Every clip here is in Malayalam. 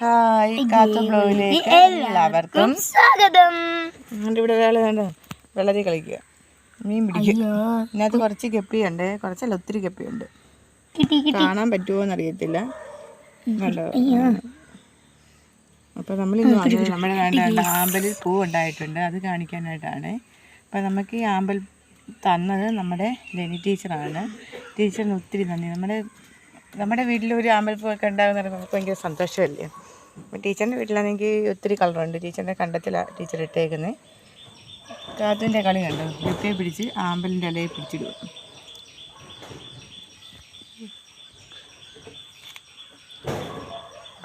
ഹായ് കാത്തു എല്ലാവർക്കും സ്വാഗതം. എന്നിട്ട് ഇവിടെ ഒരാൾ വേണ്ട വെള്ളരി കളിക്കുക. മീൻ പിടിക്കുക. ഇതിനകത്ത് കുറച്ച് കെപ്പിയുണ്ട്. കുറച്ചല്ല ഒത്തിരി കെപ്പിയുണ്ട്. കാണാൻ പറ്റുമോ എന്നറിയത്തില്ല. അപ്പോൾ നമ്മൾ ഇന്ന് വന്നത് നമ്മുടെ വേണ്ട ആമ്പലിൽ പൂ ഉണ്ടായിട്ടുണ്ട്. അത് കാണിക്കാനായിട്ടാണ്. അപ്പോൾ നമുക്ക് ഈ ആമ്പൽ തന്നത് നമ്മുടെ ലെനി ടീച്ചറാണ്. ടീച്ചറിന് ഒത്തിരി നന്ദി. നമ്മുടെ നമ്മുടെ വീട്ടിൽ ഒരു ആമ്പൽ പൂവൊക്കെ ഉണ്ടാകുന്ന നമുക്ക് ഭയങ്കര സന്തോഷമല്ലേ? അപ്പോൾ ടീച്ചറിന്റെ വീട്ടിലാണെങ്കിൽ ഒത്തിരി കളറുണ്ട് ടീച്ചറിന്റെ കണ്ടത്തിലാണ് ടീച്ചർ ഇട്ടേക്കുന്നത് കാത്തിന്റെ കളി കണ്ടു? വെട്ടേ പിടിച്ച് ആമ്പലിന്റെ ഇലയെ പിടിച്ചിടും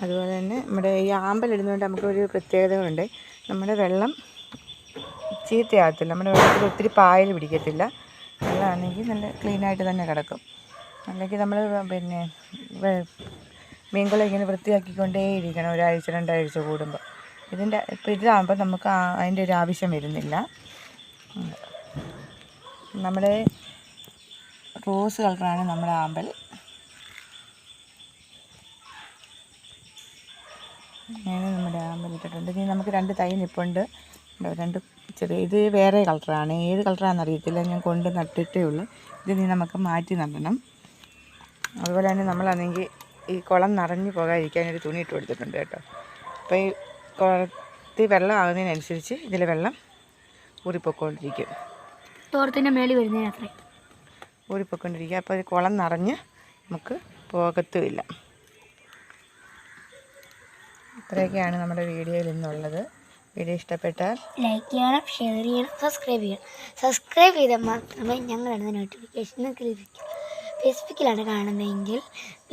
അതുപോലെ തന്നെ നമ്മുടെ ഈ ആമ്പൽ ഇടുന്നതുകൊണ്ട് നമുക്കൊരു പ്രത്യേകതകളുണ്ട്. നമ്മുടെ വെള്ളം ചീത്തയാകത്തില്ല. നമ്മുടെ വെള്ളത്തിൽ ഒത്തിരി പായൽ പിടിക്കത്തില്ല. വെള്ളമാണെങ്കിൽ നല്ല ക്ലീനായിട്ട് തന്നെ കിടക്കും. അല്ലെങ്കിൽ നമ്മൾ പിന്നെ മീൻകുളം ഇങ്ങനെ വൃത്തിയാക്കിക്കൊണ്ടേ ഇരിക്കണം ഒരാഴ്ച രണ്ടാഴ്ച കൂടുമ്പോൾ ഇതിന്റെ ഇപ്പോൾ ഇതാകുമ്പോൾ നമുക്ക് അതിന്റെ ഒരു ആവശ്യം വരുന്നില്ല. നമ്മുടെ റോസ് കളറാണ് നമ്മുടെ ആമ്പൽ. അങ്ങനെ നമ്മുടെ ആമ്പൽ ഇട്ടിട്ടുണ്ട്. ഇനി നമുക്ക് രണ്ട് തൈ നിപ്പുണ്ട്? രണ്ട് ചെറിയ ഇത് വേറെ കളറാണ്. ഏത് കളറാണെന്ന് അറിയത്തില്ല. ഞാൻ കൊണ്ട് നട്ടിട്ടേ ഉള്ളൂ. ഇത് ഇനി നമുക്ക് മാറ്റി നടണം. അതുപോലെ തന്നെ നമ്മളാണെങ്കിൽ ഈ കുളം നിറഞ്ഞു പോകാതിരിക്കാൻ ഒരു തുണി ഇട്ട് കൊടുത്തിട്ടുണ്ട് കേട്ടോ. അപ്പോൾ ഈ കുളത്തിൽ വെള്ളം ആകുന്നതിനനുസരിച്ച് ഇതിൽ വെള്ളം ഊറിപ്പോയിക്കൊണ്ടിരിക്കും തോർത്തിന്റെ മേളിൽ വരുന്നതിന് അത്രേ. ഊറിപ്പോയിക്കൊണ്ടിരിക്കുക അപ്പോൾ ഈ കുളം നിറഞ്ഞ് നമുക്ക് പോകത്തുമില്ല. ഇത്രയൊക്കെയാണ് നമ്മുടെ വീഡിയോയിൽ ഇന്നുള്ളത് വീഡിയോ ഇഷ്ടപ്പെട്ടാൽ ലൈക്ക് ചെയ്യണം ഷെയർ ചെയ്യണം സബ്സ്ക്രൈബ് ചെയ്യണം. സബ്സ്ക്രൈബ് ചെയ്താൽ മാത്രമേ ഞങ്ങളുടെ നോട്ടിഫിക്കേഷൻ നിങ്ങൾക്ക് ലഭിക്കൂ ഫേസ്ബുക്കിലാണ് കാണുന്നതെങ്കിൽ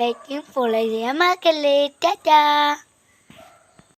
ലൈക്കും ഫോളോ ചെയ്യാൻ മറക്കല്ലേ. ടാറ്റാ.